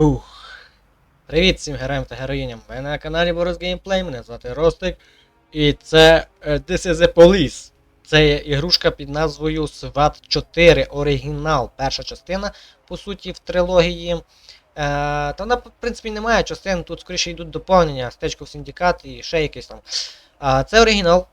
Ух. Привіт всім героям та героїням. Ви на каналі Борис Геймплей, мене звати Ростик. І це е, This is a Police. Це є ігрушка під назвою SWAT 4 оригінал. Перша частина, по суті, в трилогії. Е, та вона, в принципі, не має частин, тут скоріше йдуть доповнення, стечков синдикат і ще якийсь там. А, це оригінал.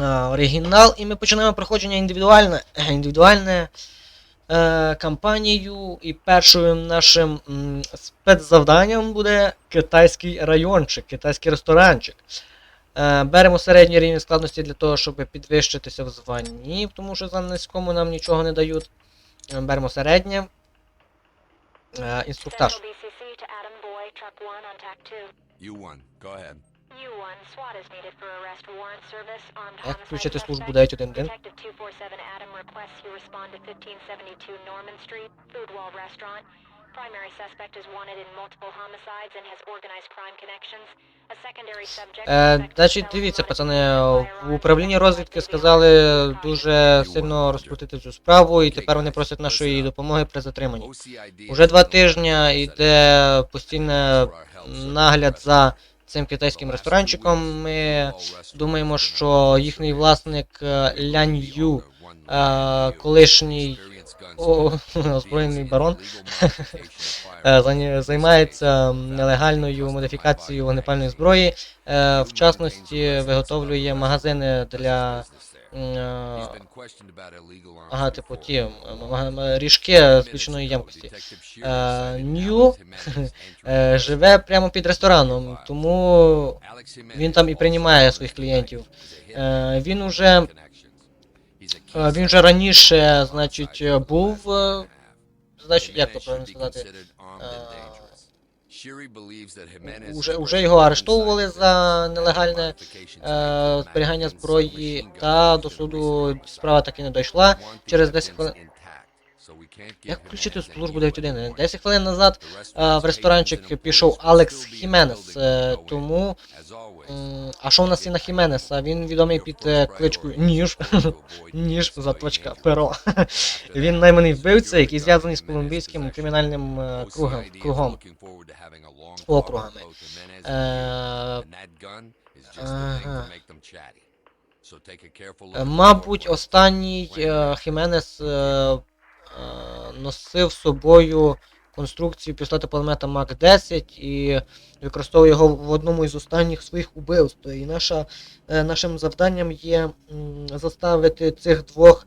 А, оригінал, і ми починаємо проходження індивідуальне. індивідуальне е, кампанію, і першим нашим м, спецзавданням буде китайський райончик, китайський ресторанчик. Е, беремо середній рівень складності для того, щоб підвищитися в званні, тому що за низькому нам нічого не дають. Е, беремо середнє. Е, інструктаж. Central BCC to Adam Boy, truck 1 on TAC 2. You won. Go ahead. U1, SWAT is needed for arrest warrant service, armed Як включити службу suspect. 911? Detective 247 Adam requests you respond to 1572 Norman Street, Food Wall Restaurant. Primary suspect is wanted in multiple homicides and has organized crime connections. A secondary subject... Е, значить, дивіться, пацани, в управлінні розвідки сказали дуже сильно розкрутити цю справу, і тепер вони просять нашої допомоги при затриманні. Уже два тижні йде постійний нагляд за цим китайським ресторанчиком. Ми думаємо, що їхній власник е, Лянь Ю, е, колишній озброєний барон, е, займається нелегальною модифікацією вогнепальної зброї. В частності виготовлює магазини для ага, типу ті ріжки збільшеної ємкості. Е, Нью Е, Живе прямо під рестораном, тому він там і приймає своїх клієнтів. Е, Він уже він вже раніше, значить, був. Значить, як то правильно сказати? Уже, уже його арештовували за нелегальне е, зберігання зброї, та до суду справа таки не дійшла. Через 10 хвилин. Як включити службу 9.1? 10 хвилин назад е, в ресторанчик пішов Алекс Хіменес, е, тому. А що в нас є на Хіменеса? Він відомий під е, кличкою Ніж. Ніж, заточка, перо. Він найманий вбивця, який зв'язаний з колумбійським кримінальним кругом. кругом. Округами. Е, ага. Мабуть, останній Хіменес носив з собою конструкцію пістолета пулемета МАК-10 і використовував його в одному із останніх своїх убивств. І наша, е, нашим завданням є заставити цих двох,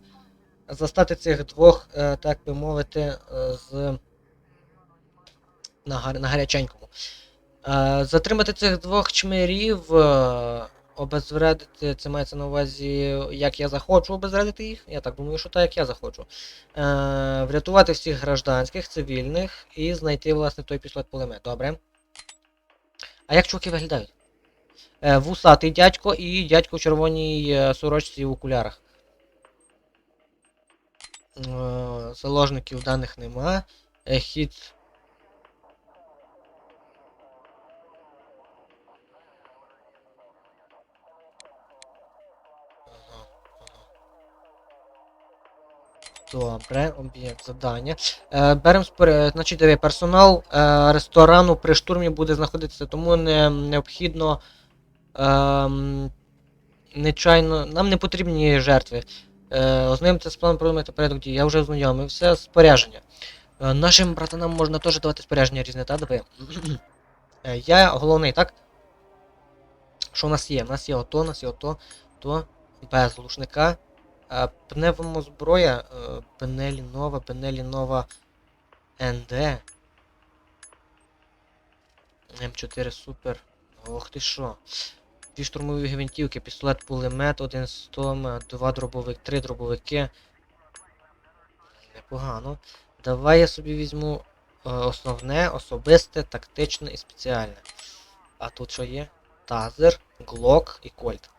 застати цих двох, е, так би мовити, е, з на, на гаряченькому. Затримати цих двох чмирів, обезвредити, це мається на увазі, як я захочу обезвредити їх. Я так думаю, що так, як я захочу. Е, врятувати всіх гражданських, цивільних і знайти, власне, той пістолет пулемет. Добре. А як чуваки виглядають? Е, вусатий дядько і дядько в червоній е, сорочці в окулярах. Е, заложників даних нема. Е, хід Добре, об'єкт завдання. Е, беремо спор... значить, диви, персонал е, ресторану при штурмі буде знаходитися, тому не, необхідно. Е, нечайно. Нам не потрібні жертви. Е, ознайомитися з планом продумати порядок дій. Я вже ознайомився. Спорядження. Е, нашим братанам можна теж давати спорядження різне, та диви. Е, я головний, так? Що у нас є? У нас є ото, у нас є ото, то без глушника. А, пневмозброя, е, Бенелі Нова, Бенелі Нова НД. М4 Супер. Ох ти що. Дві штурмові гвинтівки, пістолет пулемет, один стом, два дробовик, три дробовики. Непогано. Давай я собі візьму е, основне, особисте, тактичне і спеціальне. А тут що є? Тазер, Глок і Кольт.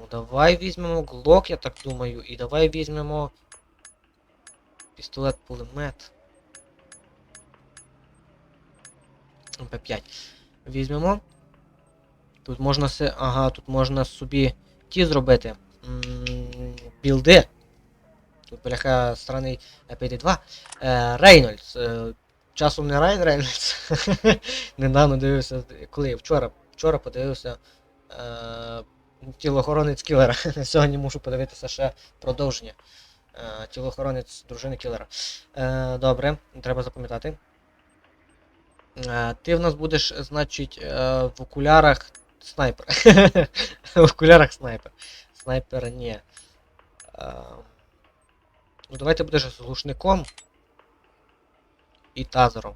Ну давай візьмемо глок, я так думаю, і давай візьмемо пістолет пулемет. П5. Візьмемо. Тут можна се. Ага, тут можна собі ті зробити. Білди. Тут бляха странний P2. Е, Рейнольдс. Е, часом не Райан Рейнольдс. Недавно дивився, коли вчора, вчора подивився е, тілохоронець кілера. Сьогодні мушу подивитися ще продовження. Е, тілохоронець дружини кілера. Е, добре, треба запам'ятати. Е, ти в нас будеш, значить, в окулярах снайпер. в окулярах снайпер. Снайпер ні. Ну, давай ти будеш з глушником і тазером.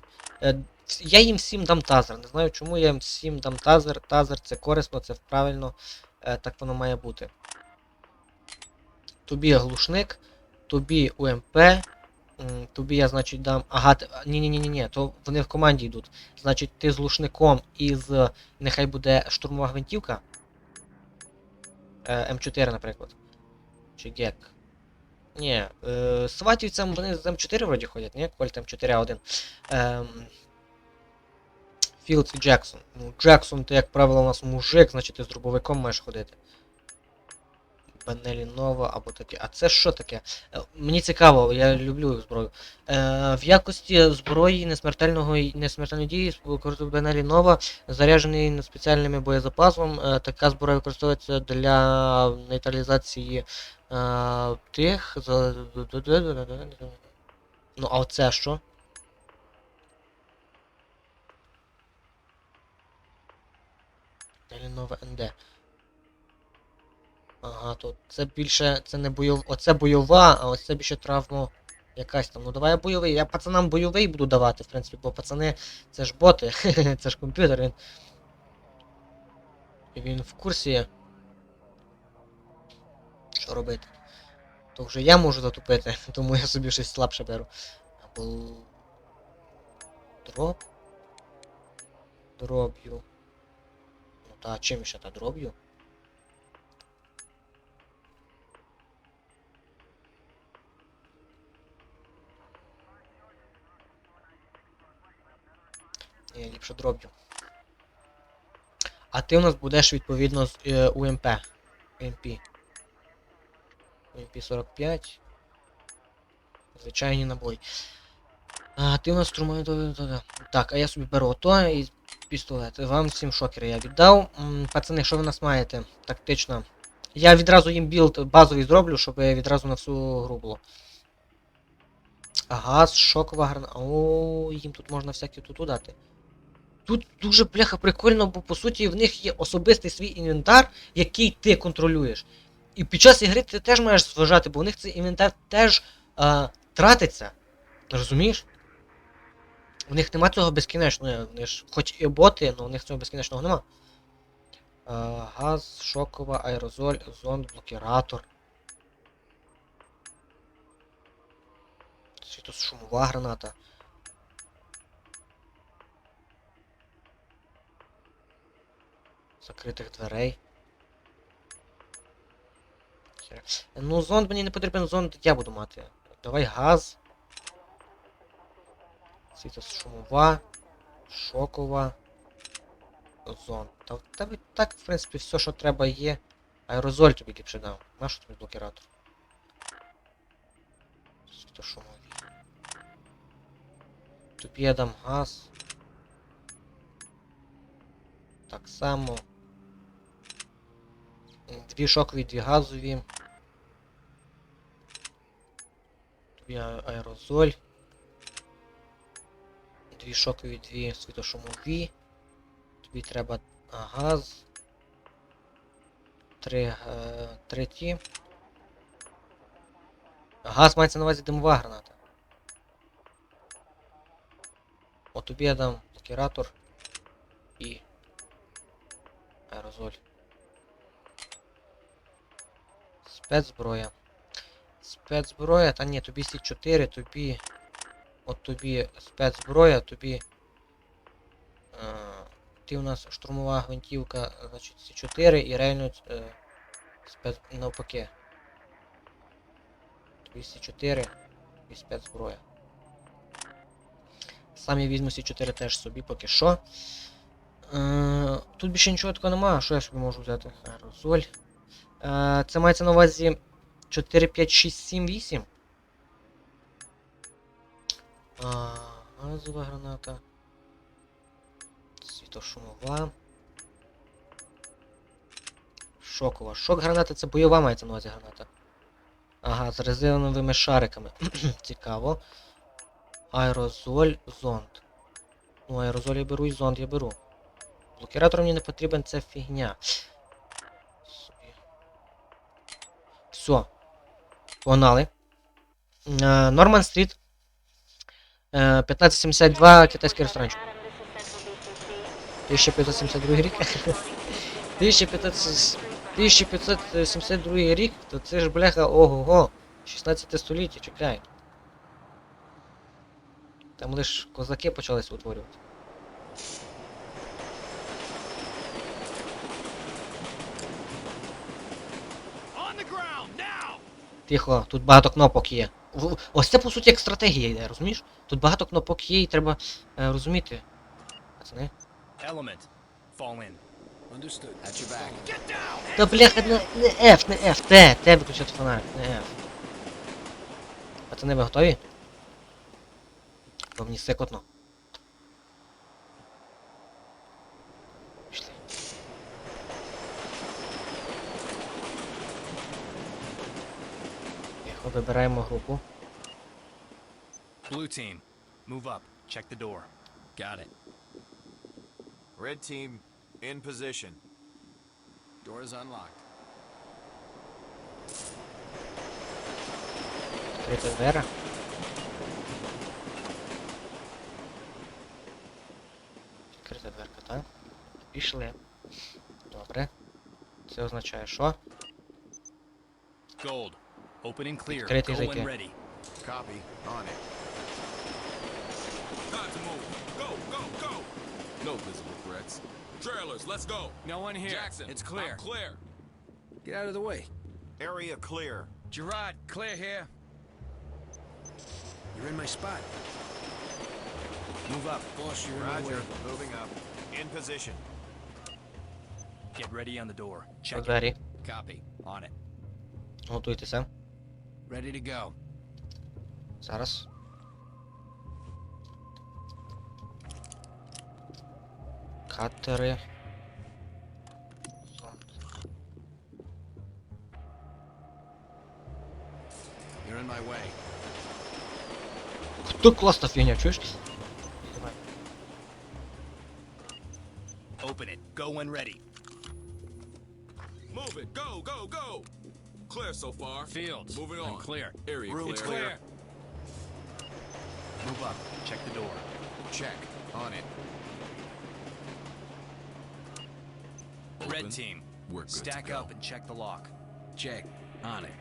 Я їм всім дам тазер. Не знаю, чому я їм всім дам тазер. Тазер це корисно, це правильно. Е, так воно має бути. Тобі глушник, тобі УМП. Тобі я, значить, дам. Ага, ні, ні, ні, то вони в команді йдуть. Значить, ти з глушником і з. Нехай буде штурмова гвинтівка. Е, М4, наприклад. Чи ГЕК. Ні, е, сватівцям вони з М4 вроді ходять, ні? Кольт М4А1. Ем, Філдс і Джексон. Ну, Джексон, ти, як правило, у нас мужик, значить ти з дробовиком маєш ходити. Бенелі Нова або таке. А це що таке? Е, Мені цікаво, я люблю зброю. Е, в якості зброї несмертельного несмертельної дії використовує Бенелі Нова, заряджений спеціальним боєзапасом. Е, така зброя використовується для нейтралізації е, тих. Ну, а оце що? Делінова НД. Ага, то це більше. Це не бойов. Оце бойова, а ось це більше травмо якась там. Ну давай я бойовий. Я пацанам бойовий буду давати, в принципі, бо пацани це ж боти, це ж комп'ютер, він. Він в курсі. Що робити? То вже я можу затупити, тому я собі щось слабше беру. Або. Дроп. Дроб'ю. Та чим ще та дроб'ю? Ні, ліпше дроб'ю. А ти у нас будеш відповідно з е, УМП. УМП. УМП 45. Звичайний набой. А, ти у нас струмує. Так, а я собі беру ото і пістолет. Вам всім шокери я віддав. Пацани, що ви нас маєте? Тактично. Я відразу їм білд базовий зроблю, щоб відразу на всю гру було. Газ, шокова граната. О, їм тут можна всякі тут дати. Тут дуже бляха прикольно, бо по суті в них є особистий свій інвентар, який ти контролюєш. І під час ігри ти теж маєш зважати, бо у них цей інвентар теж а, тратиться. Розумієш? У них нема цього безкінечного. Вони ж хоч і боти, але у них цього безкінечного нема. А, газ, шокова, аерозоль, зонд, блокіратор. Тут шумова граната. Закритих дверей. Ну, зонд мені не потрібен, зонд я буду мати. Давай газ. Світошумова. Шокова. Зонд. Та в тебе так, в принципі, все, що треба є. Аерозоль тобі ліпше дав. Нащо тобі блокіратор? Світошумові. Тобі я дам газ. Так само. Дві шокові, дві газові. Тобі аерозоль. Дві шокові, дві світошумові. Тобі треба газ. Три, е, три ті. Газ мається на увазі димова граната. От тобі я дам блокіратор і аерозоль. Спецзброя. Спецзброя, та ні, тобі С4, тобі. От тобі спецзброя, тобі. Е, ти у нас штурмова гвинтівка, значить С4 і реально е, спец... навпаки. Тобі С4 і спецзброя. Сам я візьму С4 теж собі поки що. Е, тут більше нічого такого немає, що я собі можу взяти? Аерозоль. Е, це мається на увазі 4, 5, 6, 7, 8. Ага. Газова граната. Світошумова. Шокова. Шок граната це бойова мається на увазі граната. Ага, з резиновими шариками. Цікаво. Аерозоль, зонд. Ну, аерозоль я беру і зонд я беру. Блокіратор мені не потрібен, це фігня. Все. Погнали. Е, Норман Стріт. Е, 1572 китайський ресторанчик. 1572 рік. 1572 рік, то це ж бляха ого-го. 16 століття, чекай. Там лиш козаки почалися утворювати. Тихо, тут багато кнопок є. Ось це по суті як стратегія йде, розумієш? Тут багато кнопок є і треба е, розуміти. Пацани. Element. Fall in. Understood. At your back. Get down! Та бляха, не, не F, не F, Т, Т виключати фонарик, не F. Пацани, ви готові? Бо мені секотно. Вибираємо групу. Blue team. Move up. Check the door. Got it. Red team, in position. Door is unlocked. Відкрита двері. Відкрита дверка, так? Пішли. Добре. Це означає, що? Gold. Open and clear. Відкритий Go зайти. when ready. Copy. On it. Time to move. Go, go, go. No visible threats. Trailers, let's go. No one here. Jackson, It's clear. I'm clear. Get out of the way. Area clear. Gerard, clear here. You're in my spot. Move up. Boss, you're Roger. Moving up. In position. Get ready on the door. До Check it. двері. Copy. On it. Готуйтеся. Ready to go. Зараз. Катери. You're in my way. Хто класна фігня, чуєш? Давай. Open it. Go when ready. Move it. Go, go, go. Clear so far. Fields. Moving I'm on. clear. Area Room clear. It's clear. Move up. Check the door. Check. On it. Open. Red team. We're good Stack to go. up and check the lock. Check. On it.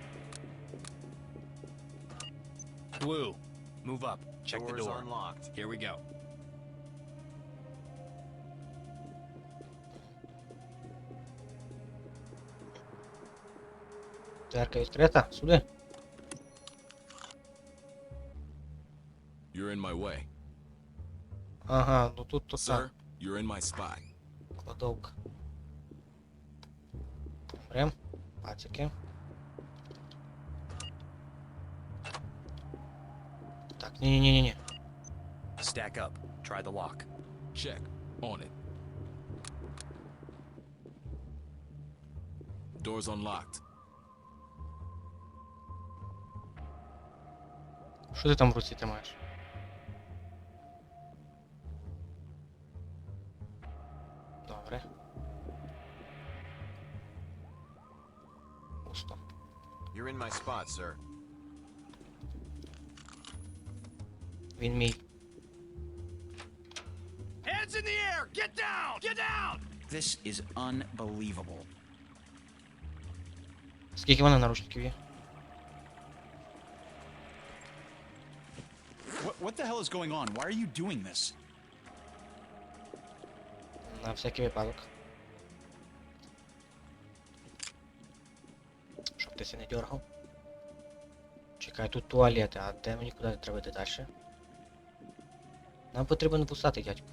Blue. Move up. Check Door the door. unlocked. Here we go. Дверка відкрита. Сюди. You're in my way. Ага, ну тут то Sir, так. you're in my spot. Кладовка. Прям. Пацики. Так, ні-ні-ні-ні. Stack up. Try the lock. Check. On it. Doors unlocked. Що ти там в руці тримаєш? Добре. Пусто. You're in my spot, sir. Він мій. Hands in the air! Get down! Get down! This is unbelievable. Скільки вона наручників є? What, the hell is going on? Why are you doing this? На всякий випадок. Щоб ти не дергав. Чекай, тут туалет, а де мені куди треба йти далі? Нам потрібен пустати дядько.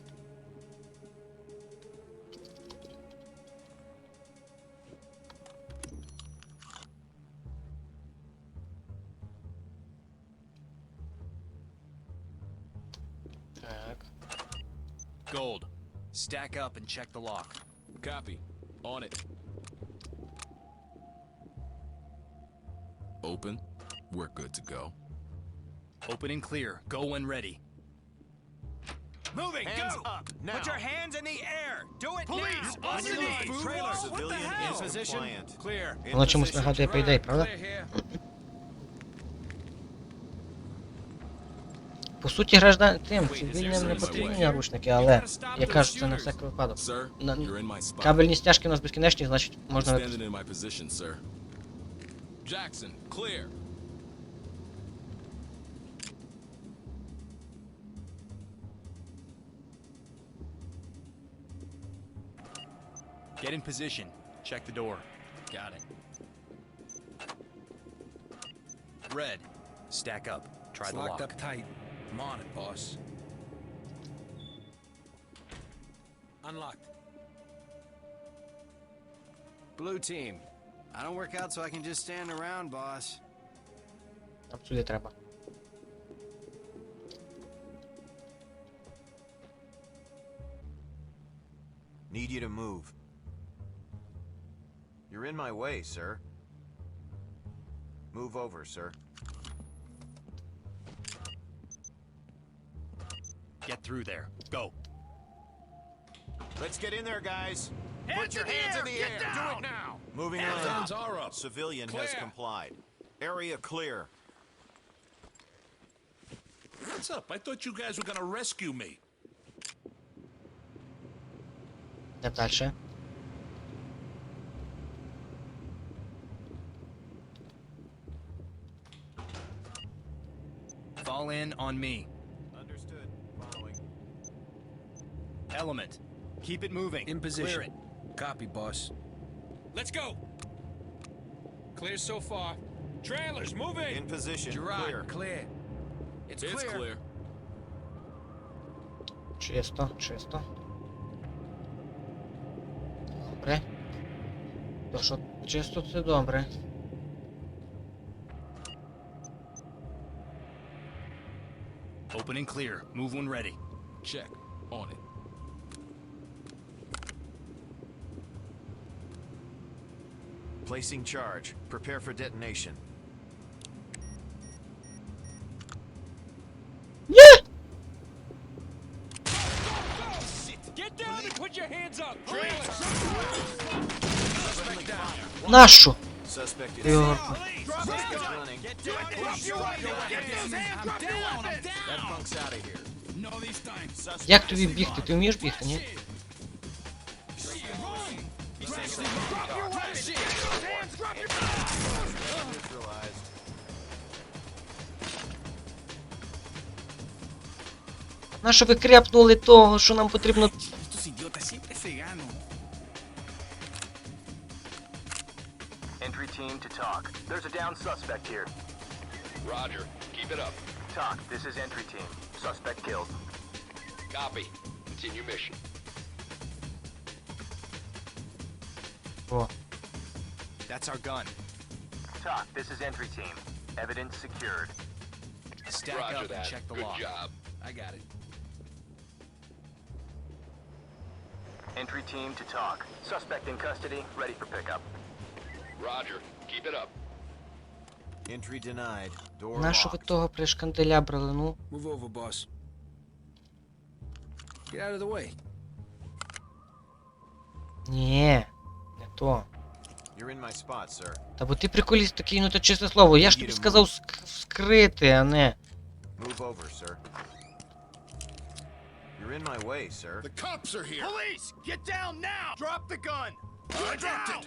back up and check the lock. Copy. On it. Open. We're good to go. Open and clear. Go when ready. Moving, hands go! up, now. Put your hands in the air. Do it Police, now. on your knees. Trailer, what the hell? In position, clear. По суті, граждан тим цивільним не потрібні наручники, але я кажу, це на всякий випадок. На-. Кабельні стяжки у нас безкінечні, значить можна. Jackson, clear. Get in position. Check the door. Got it. Red. Stack up. Try the lock. tight. I'm on it, boss. Unlocked. Blue team. I don't work out so I can just stand around, boss. Нам сюди треба. Need you to move. You're in my way, sir. Move over, sir. Get through there. Go. Let's get in there, guys. Hands Put your in hands in the get air. Down. Do it now. Moving hands on. Hands Civilian clear. has complied. Area clear. What's up? I thought you guys were gonna rescue me. Tak. Fall in on me. Element. Keep it moving. In position. Clear it. Copy, boss. Let's go. Clear so far. Trailers, move In position. Clear. Clear. It's, It's clear. Чисто, чисто. Добре. То що чисто це добре. Open and clear. Move when ready. Check. On it. Placing charge. Prepare for detonation. Get down and put your hands up. Нащо? Suspect Ти is його Suspect running. That Як тобі бігти? Ти вмієш бігти, ні? neutralized. Нащо ви крепнули того, що нам потрібно. Estos idiotas siempre se ganan. Entry team to talk. There's a down suspect here. Roger. Keep it up. Talk, this is entry team. Suspect killed. Copy. Continue mission. О, That's our gun. Talk, this is entry team. Evidence secured. Stack Roger up and that. check the Good lock. job. I got it. Entry team to talk. Suspect in custody, ready for pickup. Roger. Keep it up. Entry denied. Door нащо ви locked. того пришканделябрили, ну? Move over, boss. Get out of the way. Ні, Не spot. Та бо ти приколіст такий, ну то чесне слово. Я ж тобі сказав ск- вскрити, а не. Move over, sir. You're in my way, sir. The cops are here. Police! Get down now! Drop the gun! I dropped it.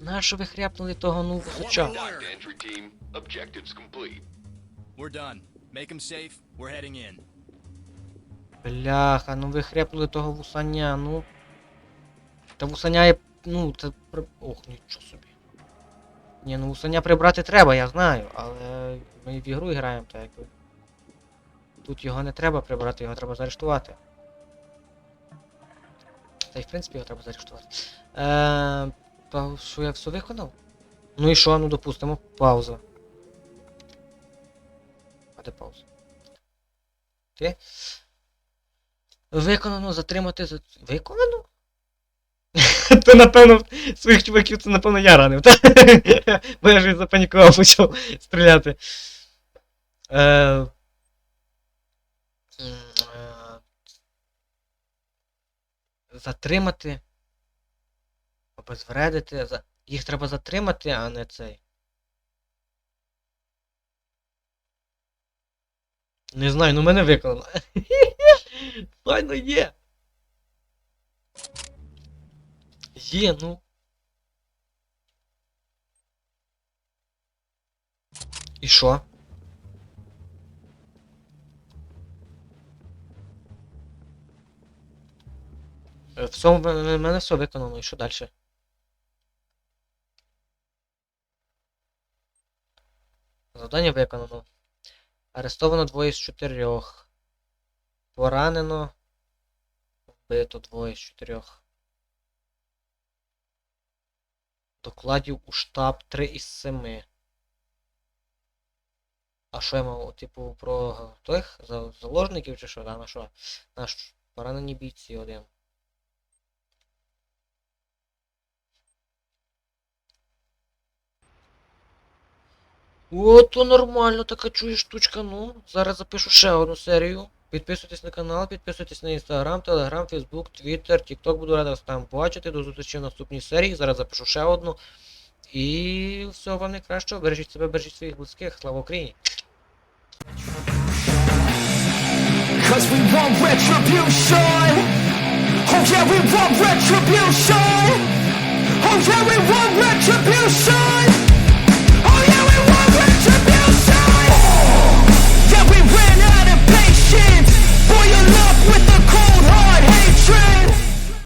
Нащо ви хряпнули того ну височа? Locked entry team. Objectives complete. We're done. Make them safe. We're heading in. Бляха, ну ви хряпнули того вусаня, ну. Та вусаня є. Ну, це. Ох, нічого собі. Ні, ну вусаня прибрати треба, я знаю, але ми в ігру граємо, так якби. Тут його не треба прибрати, його треба заарештувати. Та й в принципі його треба заарештувати. Е, та що я все виконав? Ну і що, ну допустимо, пауза. А де пауза? Окей. Виконано, затримати. за- Виконано? То напевно своїх чуваків це напевно я ранив? Бо я ж запанікував, почав стріляти. Е... е, Затримати. Обезвредити. Їх треба затримати, а не цей. Не знаю, ну мене виконано. Файно є. Є, ну. І що? Е, Все, мене, в мене все виконано, і що далі? Завдання виконано. Арестовано двоє з чотирьох. Поранено. Вбито двоє з чотирьох. Докладів у штаб 3 із 7. А що я мав, типу, про тих заложників чи що? Да, на що? Наш поранені бійці один. О, то нормально така чує штучка. Ну, зараз запишу ще одну серію. Підписуйтесь на канал, підписуйтесь на інстаграм, телеграм, фейсбук, твіттер, тікток. Буду радий вас там бачити. До зустрічі в наступній серії. Зараз запишу ще одну. І всього вам найкращого. Бережіть себе, бережіть своїх близьких. Слава Україні! Cause we want retribution. Oh yeah, we want retribution. Oh yeah, we want retribution. for your up with the